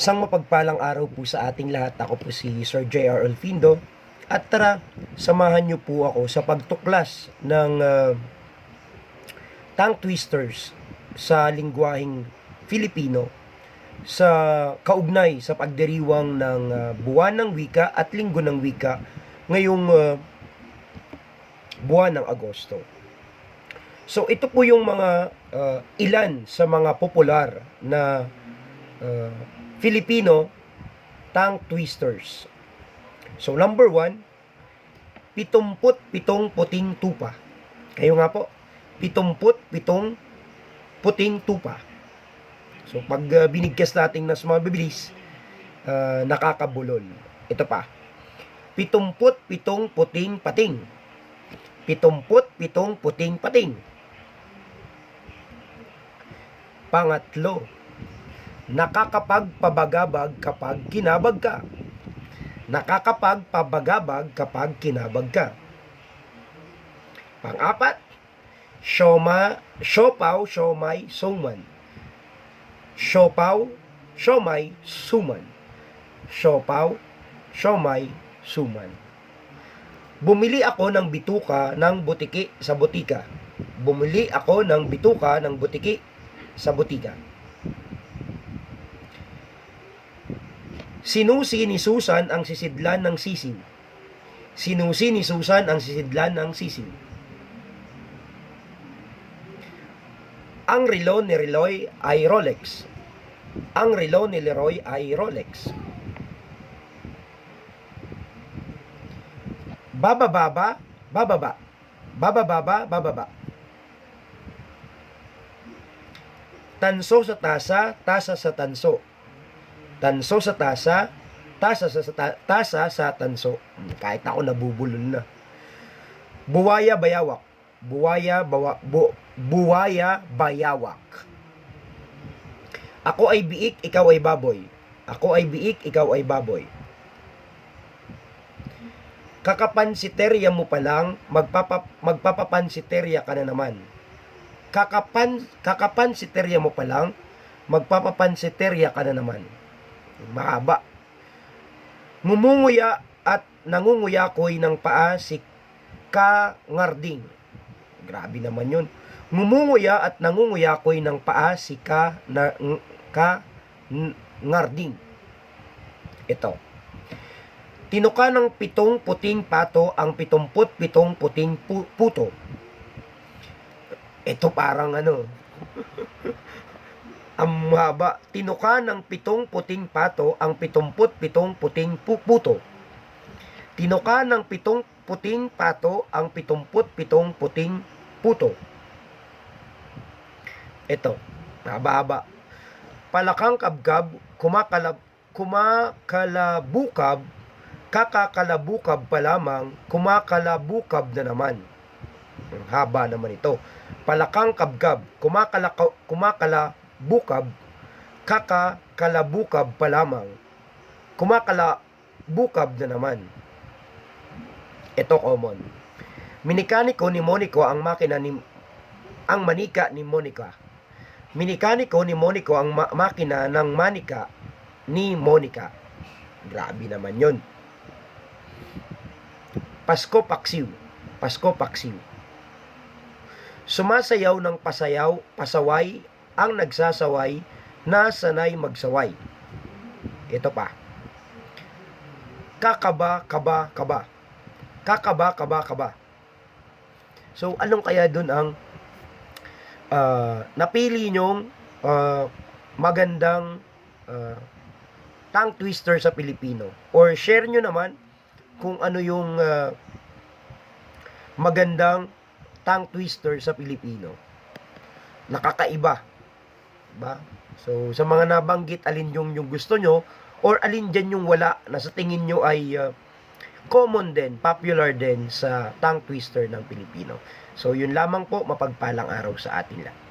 Isang mapagpalang araw po sa ating lahat. Ako po si Sir J.R. Olfindo. At tara, samahan niyo po ako sa pagtuklas ng ah, tongue twisters sa lingwaheng Filipino sa kaugnay sa pagdiriwang ng ah, buwan ng wika at linggo ng wika ngayong ah, buwan ng Agosto. So ito po yung mga ah, ilan sa mga popular na ah, Filipino tongue twisters. So number one, pitumput pitong puting tupa. Kayo nga po, pitumput pitong puting tupa. So pag uh, binigkas natin na sa mga bibilis, uh, nakakabulol. Ito pa. Pitumput pitong puting pating. Pitumput pitong puting pating. Pangatlo, nakakapagpabagabag kapag kinabag ka. Nakakapagpabagabag kapag kinabag ka. Pang-apat, Shoma, siopaw, siomay, suman. Siopaw, siomay, suman. Siopaw, siomay, suman. Bumili ako ng bituka ng butiki sa butika. Bumili ako ng bituka ng butiki sa butika. Sinusi ni Susan ang sisidlan ng sisiw. Sinusi ni Susan ang sisidlan ng sisiw. Ang relo ni Leroy ay Rolex. Ang relo ni Leroy ay Rolex. Babababa, bababa. Babababa, bababa. Tanso sa tasa, tasa sa tanso. Tanso sa tasa, tasa sa ta- tasa sa tanso. Kahit ako nabubulol na. Buwaya bayawak. Buwaya bawa, bu, buwaya bayawak. Ako ay biik, ikaw ay baboy. Ako ay biik, ikaw ay baboy. Kakapansiterya mo pa lang, magpapa, magpapapansiterya ka na naman. Kakapan, kakapansiterya mo pa lang, magpapapansiterya ka na naman. Mahaba. Ngumunguya at nangunguya ko'y ng paa si Kangarding. Grabe naman yun. Ngumunguya at nangunguya ko'y ng paa si Ka, na, ka ng- Ngarding. Ito. Tinuka ng pitong puting pato ang pitumput pitong puting pu- puto. Ito parang ano, ang haba. Tinuka ng pitong puting pato ang pitumput pitong puting pu- puto. Tinuka ng pitong puting pato ang pitumput pitong puting puto. Ito, haba-haba. Palakang kabgab, kumakalab, kumakalabukab, kakakalabukab pa lamang, kumakalabukab na naman. Ang haba naman ito. Palakang kabgab, kumakalaka, kumakalabukab, kakakalabukab pa lamang, kumakalabukab na naman. Ito common. Minikaniko ni Monico ang makina ni ang manika ni Monica. Minikaniko ni Monico ang ma- makina ng manika ni Monica. Grabe naman yon. Pasko Paksiw. Pasko Paksiw. Sumasayaw ng pasayaw, pasaway, ang nagsasaway, na sanay magsaway. Ito pa. Kakaba, kaba, kaba. Kakaba, kaba, kaba. So, anong kaya dun ang ah, napili nyong ah, magandang ah, tongue twister sa Pilipino? Or share nyo naman kung ano yung ah, magandang tongue twister sa Pilipino. Nakakaiba. Ba? So, sa mga nabanggit, alin yung, yung gusto nyo or alin dyan yung wala na sa tingin nyo ay ah, common din, popular din sa tongue twister ng Pilipino. So, yun lamang po, mapagpalang araw sa atin lahat.